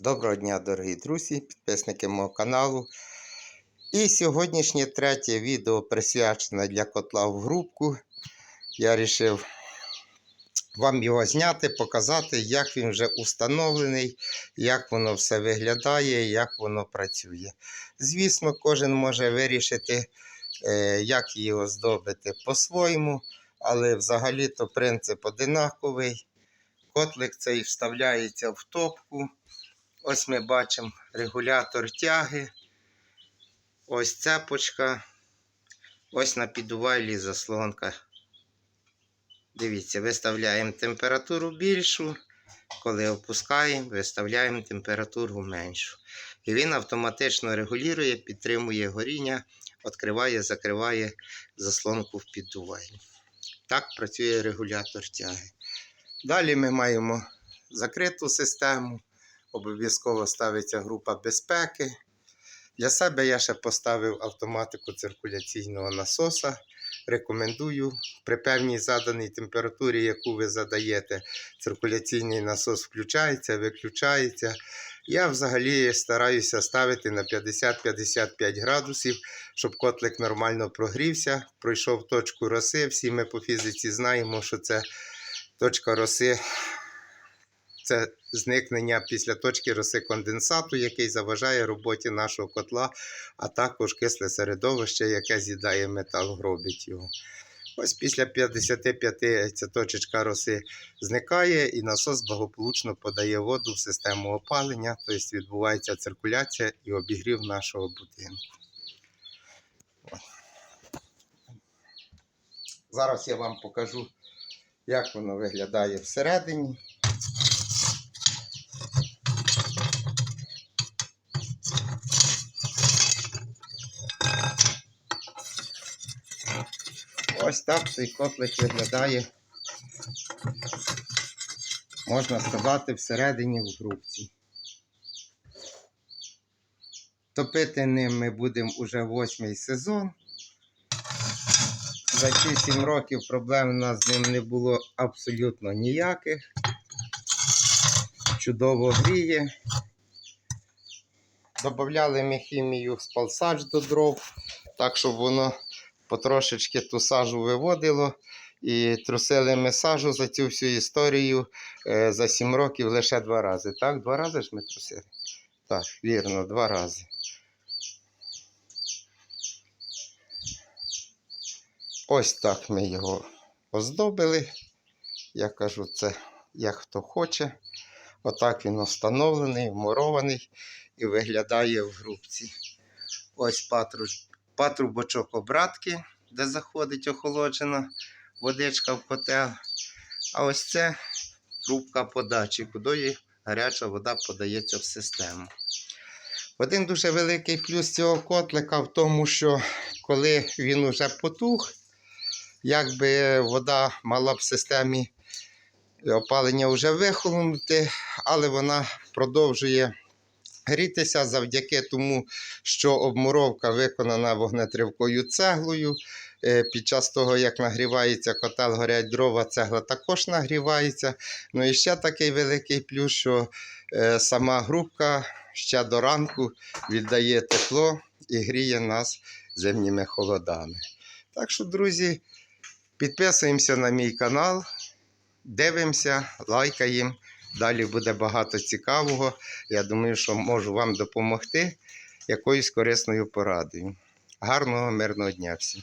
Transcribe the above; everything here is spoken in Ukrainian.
Доброго дня, дорогі друзі, підписники мого каналу. І сьогоднішнє третє відео присвячене для котла в грубку. Я вирішив вам його зняти, показати, як він вже установлений, як воно все виглядає, як воно працює. Звісно, кожен може вирішити, е, як її оздобити по-своєму, але взагалі-то принцип одинаковий. Котлик цей вставляється в топку. Ось ми бачимо регулятор тяги. Ось цепочка. Ось на підувайлі заслонка. Дивіться, виставляємо температуру більшу. Коли опускаємо, виставляємо температуру меншу. І він автоматично регулює, підтримує горіння, відкриває, закриває заслонку в піддувайлі. Так працює регулятор тяги. Далі ми маємо закриту систему обов'язково ставиться група безпеки. Для себе я ще поставив автоматику циркуляційного насоса. Рекомендую при певній заданій температурі, яку ви задаєте, циркуляційний насос включається, виключається. Я взагалі стараюся ставити на 50-55 градусів, щоб котлик нормально прогрівся, пройшов точку роси. Всі ми по фізиці знаємо, що це точка роси це зникнення після точки роси конденсату, який заважає роботі нашого котла, а також кисле середовище, яке з'їдає метал, гробить його. Ось після 55 ця точечка роси зникає, і насос благополучно подає воду в систему опалення, тобто відбувається циркуляція і обігрів нашого будинку. Зараз я вам покажу, як воно виглядає всередині. Ось так цей котлик виглядає, можна сказати, всередині в грубці. Топити ним ми будемо уже восьмий сезон. За ці сім років проблем у нас з ним не було абсолютно ніяких. Чудово гріє. Добавляли ми хімію з палсач до дров, так щоб воно потрошечки ту сажу виводило. І трусили ми сажу за цю всю історію е, за 7 років лише два рази. Так, два рази ж ми трусили? Так, вірно, два рази. Ось так ми його оздобили. Я кажу, це як хто хоче. Отак він встановлений, вмурований і виглядає в грубці. Ось патруш, патрубочок обратки, де заходить охолоджена водичка в котел. А ось це трубка подачі, куди гаряча вода подається в систему. Один дуже великий плюс цього котлика в тому, що коли він уже потух, якби вода мала б в системі опалення вже вихолонути, але вона продовжує грітися завдяки тому, що обмуровка виконана вогнетривкою цеглою. Е, Під час того, як нагрівається котел, горять дрова, цегла також нагрівається. Ну і ще такий великий плюс, що е, сама грубка ще до ранку віддає тепло і гріє нас зимніми холодами. Так що, друзі, підписуємося на мій канал, дивимося, лайкаємо. Далі буде багато цікавого. Я думаю, що можу вам допомогти якоюсь корисною порадою. Гарного, мирного дня всім!